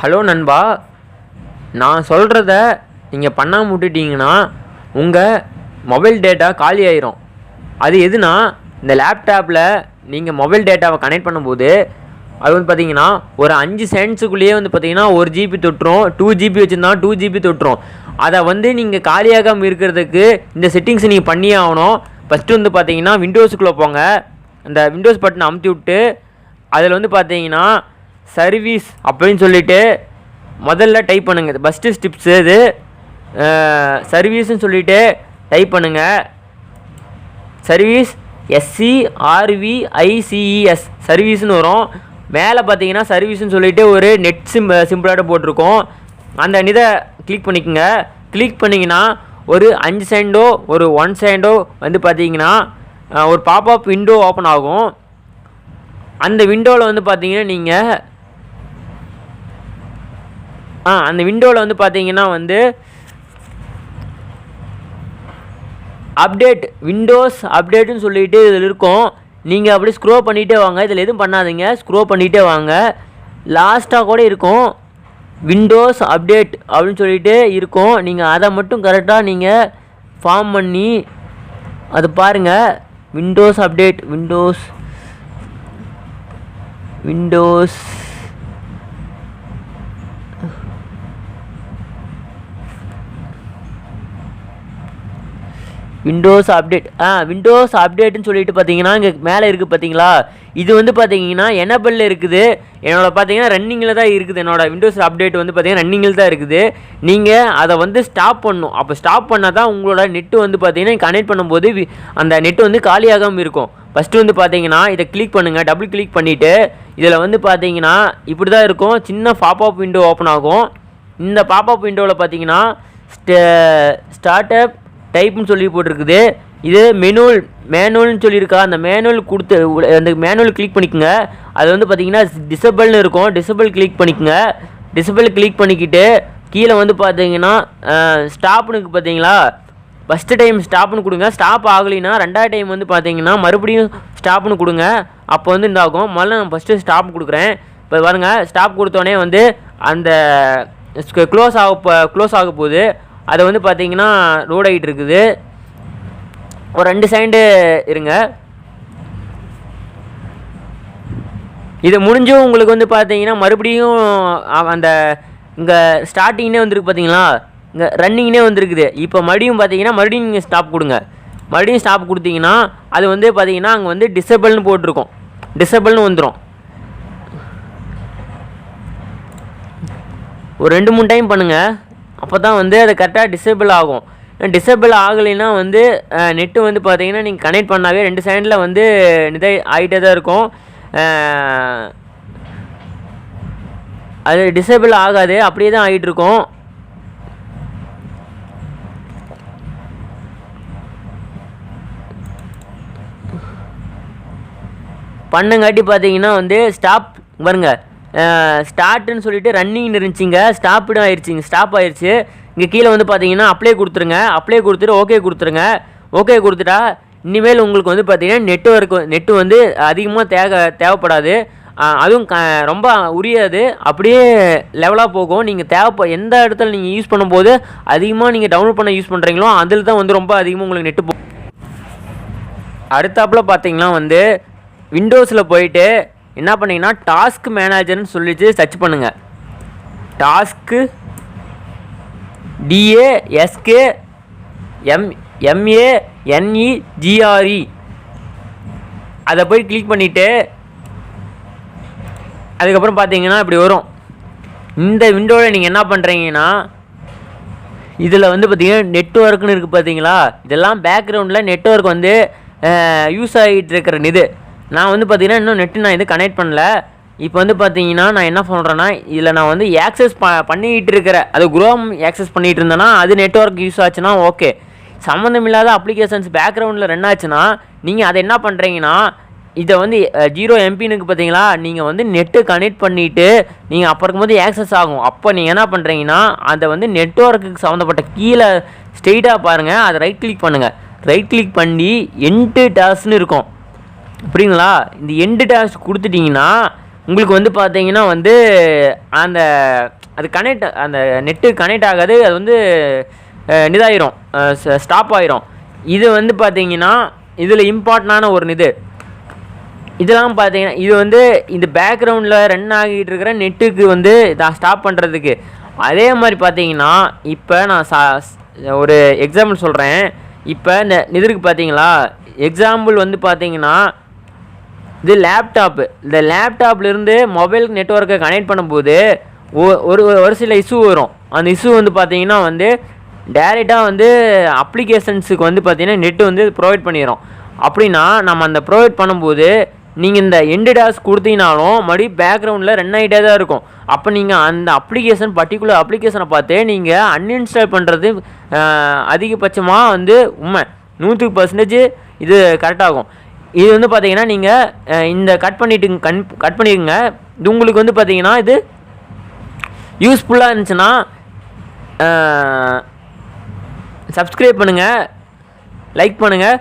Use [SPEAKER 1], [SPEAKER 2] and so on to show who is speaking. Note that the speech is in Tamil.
[SPEAKER 1] ஹலோ நண்பா நான் சொல்கிறத நீங்கள் பண்ணாமல் விட்டுட்டீங்கன்னா உங்கள் மொபைல் டேட்டா காலி ஆயிரும். அது எதுனா இந்த லேப்டாப்பில் நீங்கள் மொபைல் டேட்டாவை கனெக்ட் பண்ணும்போது அது வந்து பார்த்தீங்கன்னா ஒரு அஞ்சு சென்ட்ஸுக்குள்ளேயே வந்து பார்த்தீங்கன்னா ஒரு ஜிபி தொட்டுரும் டூ ஜிபி வச்சுருந்தா டூ ஜிபி தொட்டுரும். அதை வந்து நீங்கள் காலியாகாமல் இருக்கிறதுக்கு இந்த செட்டிங்ஸ் நீங்கள் பண்ணியே ஆகணும். ஃபஸ்ட்டு வந்து பார்த்தீங்கன்னா விண்டோஸுக்குள்ளே போங்க. அந்த விண்டோஸ் பட்டனை அமுத்தி விட்டு அதில் வந்து பார்த்தீங்கன்னா சர்வீஸ் அப்படின்னு சொல்லிட்டு முதல்ல டைப் பண்ணுங்க. இது. ஃபஸ்ட்டு ஸ்டிப்ஸு இது சர்வீஸ்ன்னு சொல்லிட்டு டைப் பண்ணுங்கள் சர்வீஸ் எஸ்சி ஐசிஇஎஸ் சர்வீஸ்னு வரும். மேலே பார்த்தீங்கன்னா சர்வீஸ்னு சொல்லிட்டு ஒரு நெட் சிம் சிம்பிளாக போட்டிருக்கோம். அந்த இதை கிளிக் பண்ணிக்கோங்க. கிளிக் பண்ணிங்கன்னா ஒரு அஞ்சு செகண்டோ ஒரு ஒன் செகண்டோ வந்து பார்த்தீங்கன்னா ஒரு பாப்அப் விண்டோ ஓப்பன் ஆகும். அந்த விண்டோவில் வந்து பார்த்தீங்கன்னா நீங்கள் ஆ அந்த விண்டோவில் வந்து பார்த்தீங்கன்னா வந்து அப்டேட் விண்டோஸ் அப்டேட்டுன்னு சொல்லிட்டு இதில் இருக்கும். நீங்கள் அப்படி ஸ்க்ரோ பண்ணிகிட்டே வாங்க. இதில் எதுவும் பண்ணாதீங்க. ஸ்க்ரோ பண்ணிகிட்டே வாங்க. லாஸ்ட்டாக கூட இருக்கும். விண்டோஸ் அப்டேட் அப்படின்னு சொல்லிட்டு இருக்கும். நீங்கள் அதை மட்டும் கரெக்டாக நீங்கள் ஃபார்ம் பண்ணி அது பாருங்கள் windows update windows windows windows update ஆ விண்டோஸ் அப்டேட்னு சொல்லிட்டு பார்த்தீங்கன்னா இங்கே மேலே இருக்குது பார்த்தீங்களா இது வந்து பார்த்தீங்கன்னா எனபிளில் இருக்குது. என்னோட பார்த்தீங்கன்னா ரன்னிங்கில் தான் இருக்குது. என்னோட விண்டோஸ் அப்டேட் வந்து பார்த்தீங்கன்னா ரன்னிங்கில் தான் இருக்குது. நீங்கள் அதை வந்து ஸ்டாப் பண்ணணும். அப்போ ஸ்டாப் பண்ணால் தான் உங்களோட நெட்டு வந்து பார்த்தீங்கன்னா கனெக்ட் பண்ணும்போது அந்த நெட்டு வந்து காலியாகாமல் இருக்கும். ஃபஸ்ட்டு வந்து பார்த்தீங்கன்னா இதை கிளிக் பண்ணுங்கள் டபுள் கிளிக் பண்ணிவிட்டு இதில் வந்து பார்த்தீங்கன்னா இப்படி தான் இருக்கும். சின்ன பாப்அப் விண்டோ ஓப்பன் ஆகும். இந்த பாப்அப் விண்டோவில் பார்த்தீங்கன்னா ஸ்டார்ட் அப் டைப்னு சொல்லி போட்டிருக்குது. இது மெனுவல் மேனுவல்னு சொல்லியிருக்கா. அந்த மேனுவல் கொடுத்து அந்த மேனுவல் கிளிக் பண்ணிக்கோங்க. அது வந்து பார்த்தீங்கன்னா டிசபிள்னு இருக்கும். டிசபிள் கிளிக் பண்ணிக்கோங்க. டிசபிள் கிளிக் பண்ணிக்கிட்டு கீழே வந்து பார்த்தீங்கன்னா ஸ்டாப்னுக்கு பார்த்தீங்களா ஃபஸ்ட்டு டைம் ஸ்டாப்னு கொடுங்க. ஸ்டாப் ஆகலைன்னா ரெண்டாவது டைம் வந்து பார்த்தீங்கன்னா மறுபடியும் ஸ்டாப்னு கொடுங்க. அப்போ வந்து இதாகும். முதல்ல நான் ஃபஸ்ட்டு ஸ்டாப் கொடுக்குறேன். இப்போ பாருங்கள் ஸ்டாப் கொடுத்தோடனே வந்து அந்த க்ளோஸ் ஆக க்ளோஸ் ஆக போகுது. அது வந்து பார்த்தீங்கன்னா லோட் ஆகிட்டு இருக்குது. ஒரு ரெண்டு செகண்டு இருங்க. இது முடிஞ்சும் உங்களுக்கு வந்து பார்த்தீங்கன்னா மறுபடியும் அந்த இங்கே ஸ்டார்டிங்னே வந்திருக்கு பார்த்தீங்களா இங்கே ரன்னிங்னே வந்திருக்குது. இப்போ மறுபடியும் பார்த்தீங்கன்னா மறுபடியும் நீங்கள் ஸ்டாப் கொடுங்க. மறுபடியும் ஸ்டாப் கொடுத்தீங்கன்னா அது வந்து பார்த்தீங்கன்னா அங்கே வந்து டிசபிள்னு போட்டிருக்கும். டிசபிள்னு வந்துடும் ஒரு ரெண்டு மூணு டைம் பண்ணுங்கள் அப்போ தான் வந்து அது கரெக்டாக டிசேபிள் ஆகும். டிசேபிள் ஆகலைன்னா வந்து நெட்டு வந்து பார்த்தீங்கன்னா நீங்கள் கனெக்ட் பண்ணாவே ரெண்டு செகண்டில் வந்து இதை ஆகிட்டே தான் இருக்கும். அது டிசேபிள் ஆகாது. அப்படியே தான் ஆகிட்டு இருக்கும். பண்ணங்காட்டி பார்த்தீங்கன்னா வந்து ஸ்டாப் பாருங்கள் ஸ்டார்ட்னு சொல்லிட்டு ரன்னிங் இருந்துச்சிங்க. ஸ்டாப்டும் ஆயிடுச்சிங்க ஸ்டாப் ஆயிடுச்சு இங்கே கீழே வந்து பார்த்தீங்கன்னா அப்ளை கொடுத்துருங்க. அப்ளை கொடுத்துட்டு ஓகே கொடுத்துருங்க. ஓகே கொடுத்துட்டா இனிமேல் உங்களுக்கு வந்து பார்த்தீங்கன்னா நெட்ஒர்க் நெட்டு வந்து அதிகமாக தேவை தேவைப்படாது. அதுவும் க ரொம்ப உரியாது. அப்படியே லெவலாக போகும். நீங்கள் தேவைப்ப எந்த இடத்துல நீங்கள் யூஸ் பண்ணும்போது அதிகமாக நீங்கள் டவுன்லோட் பண்ண யூஸ் பண்ணுறீங்களோ அதில் தான் வந்து ரொம்ப அதிகமாக உங்களுக்கு நெட்டு போ அடுத்தாப்புல பார்த்தீங்கன்னா வந்து விண்டோஸில் போயிட்டு என்ன பண்ணீங்கன்னா டாஸ்க் மேனேஜர்னு சொல்லிட்டு சர்ச் பண்ணுங்கள் task T A S K M M A N E G R E அதை போய் கிளிக் பண்ணிவிட்டு அதுக்கப்புறம் பார்த்தீங்கன்னா இப்படி வரும். இந்த விண்டோவில் நீங்கள் என்ன பண்ணுறீங்கன்னா இதில் வந்து பார்த்தீங்கன்னா நெட்ஒர்க்குன்னு இருக்குது பார்த்தீங்களா இதெல்லாம் பேக்ரவுண்டில் நெட்ஒர்க் வந்து யூஸ் ஆகிட்டு இருக்கிற இது. நான் வந்து பார்த்தீங்கன்னா இன்னும் நெட்டு நான் இது கனெக்ட் பண்ணல. இப்போ வந்து பார்த்தீங்கன்னா நான் என்ன சொல்கிறேன்னா இதில் நான் வந்து ஆக்சஸ் ப பண்ணிக்கிட்டு இருக்கிற அது குரோம் ஆக்சஸ் பண்ணிகிட்டு இருந்தேன்னா அது நெட்ஒர்க் யூஸ் ஆச்சுன்னா ஓகே சம்மந்தம் இல்லாத அப்ளிகேஷன்ஸ் பேக்ரவுண்டில் ரன் ஆச்சுன்னா நீங்கள் அதை என்ன பண்ணுறீங்கன்னா இதை வந்து ஜீரோ எம்பினுக்கு பார்த்தீங்களா நீங்கள் வந்து நெட்டு கனெக்ட் பண்ணிவிட்டு நீங்கள் அப்போ இருக்கும்போது ஆக்சஸ் ஆகும். அப்போ நீங்கள் என்ன பண்ணுறீங்கன்னா அதை வந்து நெட்ஒர்க்குக்கு சம்மந்தப்பட்ட கீழே ஸ்ட்ரெயிட்டாக பாருங்கள் அதை ரைட் கிளிக் பண்ணுங்கள் ரைட் கிளிக் பண்ணி என்ட்டு டாஸ்ன்னு இருக்கும். புரியுங்களா இந்த எண்டு டாஸ்க் கொடுத்துட்டிங்கன்னா உங்களுக்கு வந்து பார்த்தீங்கன்னா வந்து அந்த அது கனெக்ட் அந்த நெட்டு கனெக்ட் ஆகாது அது வந்து இதாயிரும். ஸ்டாப் ஆயிரும். இது வந்து பார்த்தீங்கன்னா இதில் இம்பார்ட்டண்டான ஒரு இது. இதெல்லாம் பார்த்தீங்கன்னா இது வந்து இந்த பேக்ரவுண்டில் ரன் ஆகிட்டு இருக்கிற நெட்டுக்கு வந்து நான் ஸ்டாப் பண்ணுறதுக்கு அதே மாதிரி பார்த்தீங்கன்னா இப்போ நான் சா ஒரு எக்ஸாம்பிள் சொல்கிறேன் இப்போ இந்த இதற்கு பார்த்தீங்களா எக்ஸாம்பிள் வந்து பார்த்தீங்கன்னா இது லேப்டாப்பு இந்த லேப்டாப்லேருந்து மொபைல் நெட்ஒர்க்கை கனெக்ட் பண்ணும்போது ஒரு ஒரு சில இஷ்யூ வரும். அந்த இஷ்யூ வந்து பார்த்தீங்கன்னா வந்து டேரெக்டாக வந்து அப்ளிகேஷன்ஸுக்கு வந்து பார்த்தீங்கன்னா நெட்டு வந்து ப்ரொவைட் பண்ணிடும் அப்படின்னா நம்ம அந்த ப்ரொவைட் பண்ணும்போது நீங்கள் இந்த எண்டு டாஸ் கொடுத்தீங்கனாலும் மறுபடியும் பேக்ரவுண்டில் ரன் ஆகிட்டே தான் இருக்கும். அப்போ நீங்கள் அந்த அப்ளிகேஷன் பர்டிகுலர் அப்ளிகேஷனை பார்த்து நீங்கள் அன்இன்ஸ்டால் பண்ணுறது அதிகபட்சமாக வந்து உண்மை. நூற்றுக்கு பர்சன்டேஜ் இது கரெக்டாகும் இது வந்து பார்த்தீங்கன்னா நீங்கள் இந்த கட் பண்ணிட்டு கண் கட் பண்ணிடுங்க. இது உங்களுக்கு வந்து பார்த்தீங்கன்னா இது யூஸ்ஃபுல்லாக இருந்துச்சுன்னா சப்ஸ்கிரைப் பண்ணுங்கள் லைக் பண்ணுங்கள்